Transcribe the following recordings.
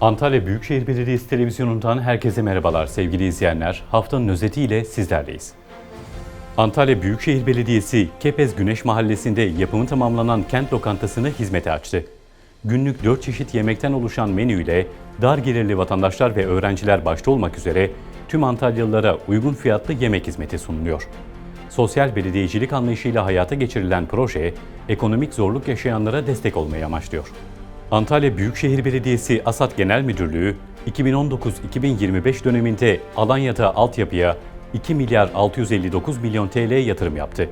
Antalya Büyükşehir Belediyesi Televizyonu'ndan herkese merhabalar sevgili izleyenler. Haftanın özetiyle sizlerleyiz. Antalya Büyükşehir Belediyesi Kepez Güneş Mahallesi'nde yapımı tamamlanan kent lokantasını hizmete açtı. Günlük 4 çeşit yemekten oluşan menüyle dar gelirli vatandaşlar ve öğrenciler başta olmak üzere tüm Antalyalılara uygun fiyatlı yemek hizmeti sunuluyor. Sosyal belediyecilik anlayışıyla hayata geçirilen proje, ekonomik zorluk yaşayanlara destek olmayı amaçlıyor. Antalya Büyükşehir Belediyesi Asat Genel Müdürlüğü, 2019-2025 döneminde Alanya'da altyapıya 2 milyar 659 milyon TL yatırım yaptı.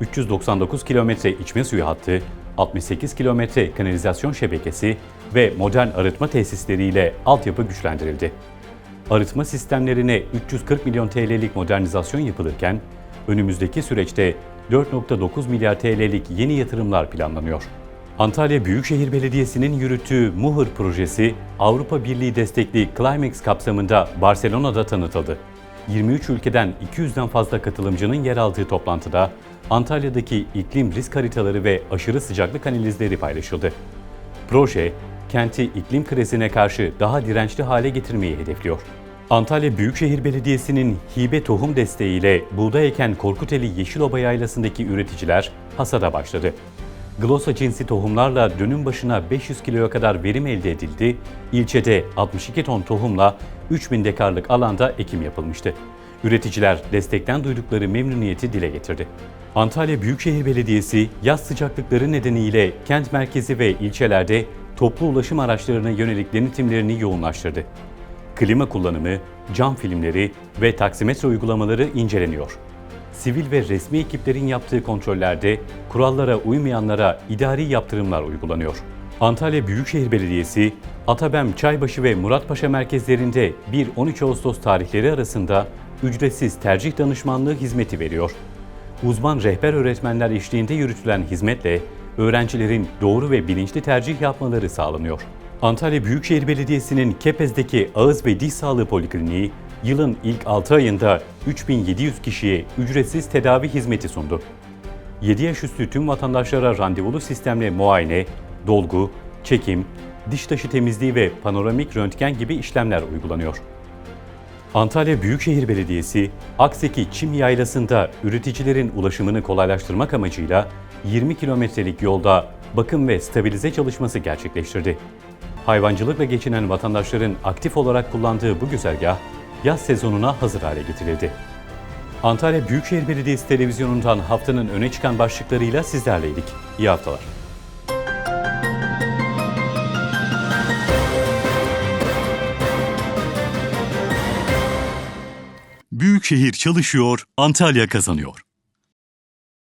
399 kilometre içme suyu hattı, 68 kilometre kanalizasyon şebekesi ve modern arıtma tesisleriyle altyapı güçlendirildi. Arıtma sistemlerine 340 milyon TL'lik modernizasyon yapılırken, önümüzdeki süreçte 4.9 milyar TL'lik yeni yatırımlar planlanıyor. Antalya Büyükşehir Belediyesi'nin yürüttüğü Muhır projesi, Avrupa Birliği destekli Climax kapsamında Barcelona'da tanıtıldı. 23 ülkeden 200'den fazla katılımcının yer aldığı toplantıda Antalya'daki iklim risk haritaları ve aşırı sıcaklık analizleri paylaşıldı. Proje, kenti iklim krizine karşı daha dirençli hale getirmeyi hedefliyor. Antalya Büyükşehir Belediyesi'nin hibe tohum desteğiyle buğday eken Korkuteli Yeşiloba Yaylası'ndaki üreticiler hasada başladı. Glosa cinsi tohumlarla dönüm başına 500 kiloya kadar verim elde edildi. İlçede 62 ton tohumla 3000 dekarlık alanda ekim yapılmıştı. Üreticiler destekten duydukları memnuniyeti dile getirdi. Antalya Büyükşehir Belediyesi yaz sıcaklıkları nedeniyle kent merkezi ve ilçelerde toplu ulaşım araçlarına yönelik denetimlerini yoğunlaştırdı. Klima kullanımı, cam filmleri ve taksimetre uygulamaları inceleniyor. Sivil ve resmi ekiplerin yaptığı kontrollerde kurallara uymayanlara idari yaptırımlar uygulanıyor. Antalya Büyükşehir Belediyesi, Atabem, Çaybaşı ve Muratpaşa merkezlerinde 1-13 Ağustos tarihleri arasında ücretsiz tercih danışmanlığı hizmeti veriyor. Uzman rehber öğretmenler eşliğinde yürütülen hizmetle öğrencilerin doğru ve bilinçli tercih yapmaları sağlanıyor. Antalya Büyükşehir Belediyesi'nin Kepez'deki Ağız ve Diş Sağlığı Polikliniği yılın ilk 6 ayında 3700 kişiye ücretsiz tedavi hizmeti sundu. 7 yaş üstü tüm vatandaşlara randevulu sistemle muayene, dolgu, çekim, diş taşı temizliği ve panoramik röntgen gibi işlemler uygulanıyor. Antalya Büyükşehir Belediyesi, Akseki Çim Yaylası'nda üreticilerin ulaşımını kolaylaştırmak amacıyla 20 kilometrelik yolda bakım ve stabilize çalışması gerçekleştirdi. Hayvancılıkla geçinen vatandaşların aktif olarak kullandığı bu güzergah, yaz sezonuna hazır hale getirildi. Antalya Büyükşehir Belediyesi televizyonundan haftanın öne çıkan başlıklarıyla sizlerleydik. İyi haftalar. Büyükşehir çalışıyor, Antalya kazanıyor.